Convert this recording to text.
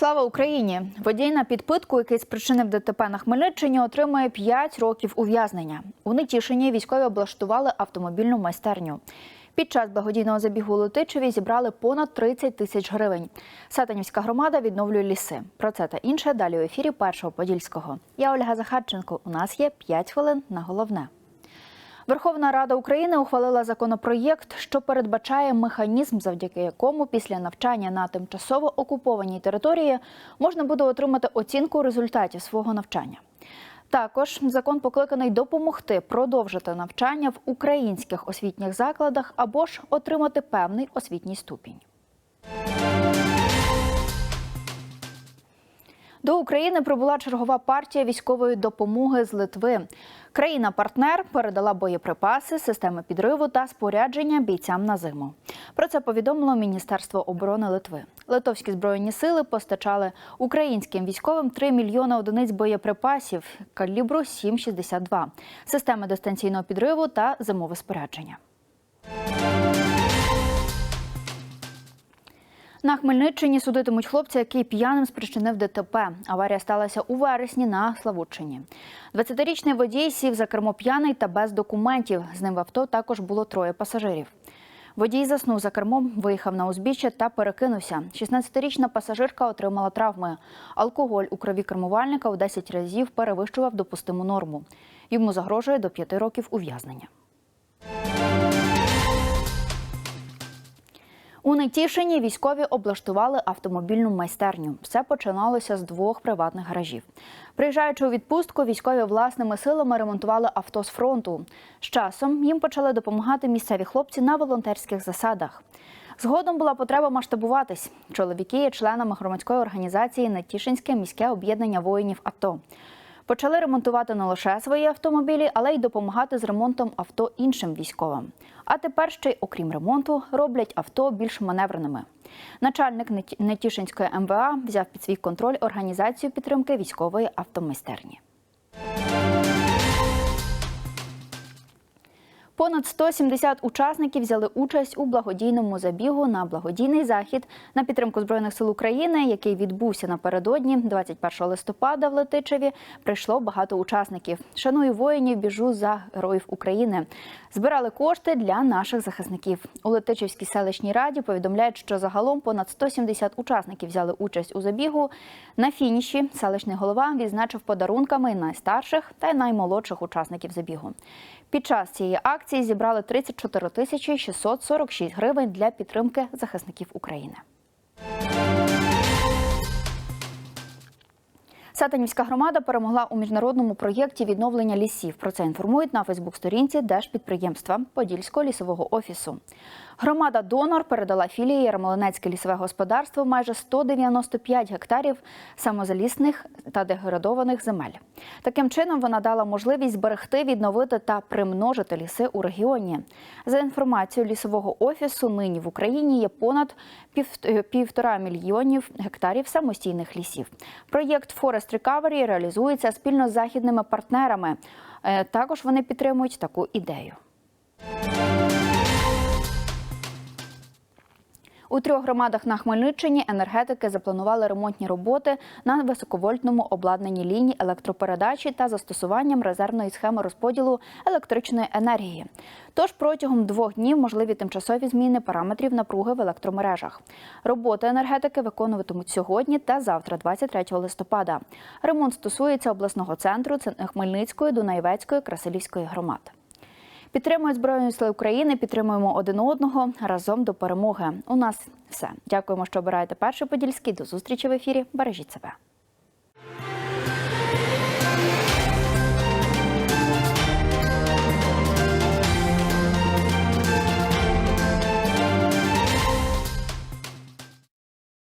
Слава Україні! Водій на підпитку, який спричинив ДТП на Хмельниччині, отримує 5 років ув'язнення. У Нетішині військові облаштували автомобільну майстерню. Під час благодійного забігу у Летичеві зібрали понад 30 тисяч гривень. Сатанівська громада відновлює ліси. Про це та інше далі у ефірі першого подільського. Я Ольга Захарченко. У нас є 5 хвилин на головне. Верховна Рада України ухвалила законопроєкт, що передбачає механізм, завдяки якому після навчання на тимчасово окупованій території можна буде отримати оцінку результатів свого навчання. Також закон покликаний допомогти продовжити навчання в українських освітніх закладах або ж отримати певний освітній ступінь. До України прибула чергова партія військової допомоги з Литви. Країна-партнер передала боєприпаси, системи підриву та спорядження бійцям на зиму. Про це повідомило Міністерство оборони Литви. Литовські збройні сили постачали українським військовим 3 мільйони одиниць боєприпасів калібру 7,62, системи дистанційного підриву та зимове спорядження. На Хмельниччині судитимуть хлопця, який п'яним спричинив ДТП. Аварія сталася у вересні на Славутчині. 20-річний водій сів за кермо п'яний та без документів. З ним в авто також було троє пасажирів. Водій заснув за кермом, виїхав на узбіччя та перекинувся. 16-річна пасажирка отримала травми. Алкоголь у крові кермувальника в 10 разів перевищував допустиму норму. Йому загрожує до 5 років ув'язнення. У Нетішині військові облаштували автомобільну майстерню. Все починалося з двох приватних гаражів. Приїжджаючи у відпустку, військові власними силами ремонтували авто з фронту. З часом їм почали допомагати місцеві хлопці на волонтерських засадах. Згодом була потреба масштабуватись. Чоловіки є членами громадської організації Нетішинське міське об'єднання воїнів АТО. Почали ремонтувати не лише свої автомобілі, але й допомагати з ремонтом авто іншим військовим. А тепер ще й, окрім ремонту, роблять авто більш маневреними. Начальник Неті- Нетішинської МВА взяв під свій контроль організацію підтримки військової автомайстерні. Понад 170 учасників взяли участь у благодійному забігу на благодійний захід на підтримку збройних сил України, який відбувся напередодні, 21 листопада в Летичеві. Прийшло багато учасників. Шаную воїнів, біжу за героїв України. Збирали кошти для наших захисників. У Летичівській селищній раді повідомляють, що загалом понад 170 учасників взяли участь у забігу. На фініші селищний голова відзначив подарунками найстарших та наймолодших учасників забігу. Під час цієї акції зібрали 34 тисячі 646 гривень для підтримки захисників України. Сатанівська громада перемогла у міжнародному проєкті відновлення лісів. Про це інформують на Фейсбук-сторінці Держпідприємства Подільського лісового офісу. Громада Донор передала філії Ярмолинецьке лісове господарство майже 195 гектарів самозалісних та деградованих земель. Таким чином вона дала можливість зберегти, відновити та примножити ліси у регіоні. За інформацією лісового офісу, нині в Україні є понад півтора мільйонів гектарів самостійних лісів. Проєкт Forest Recovery реалізується спільно з західними партнерами. Е, Також вони підтримують таку ідею. У трьох громадах на Хмельниччині енергетики запланували ремонтні роботи на високовольтному обладнанні ліній електропередачі та застосуванням резервної схеми розподілу електричної енергії. Тож протягом двох днів можливі тимчасові зміни параметрів напруги в електромережах. Роботи енергетики виконуватимуть сьогодні та завтра, 23 листопада. Ремонт стосується обласного центру Хмельницької, Дунаєвецької, Красилівської громад. Підтримують Збройні Сили України, підтримуємо один одного разом до перемоги. У нас все. Дякуємо, що обираєте перший подільський. До зустрічі в ефірі. Бережіть себе.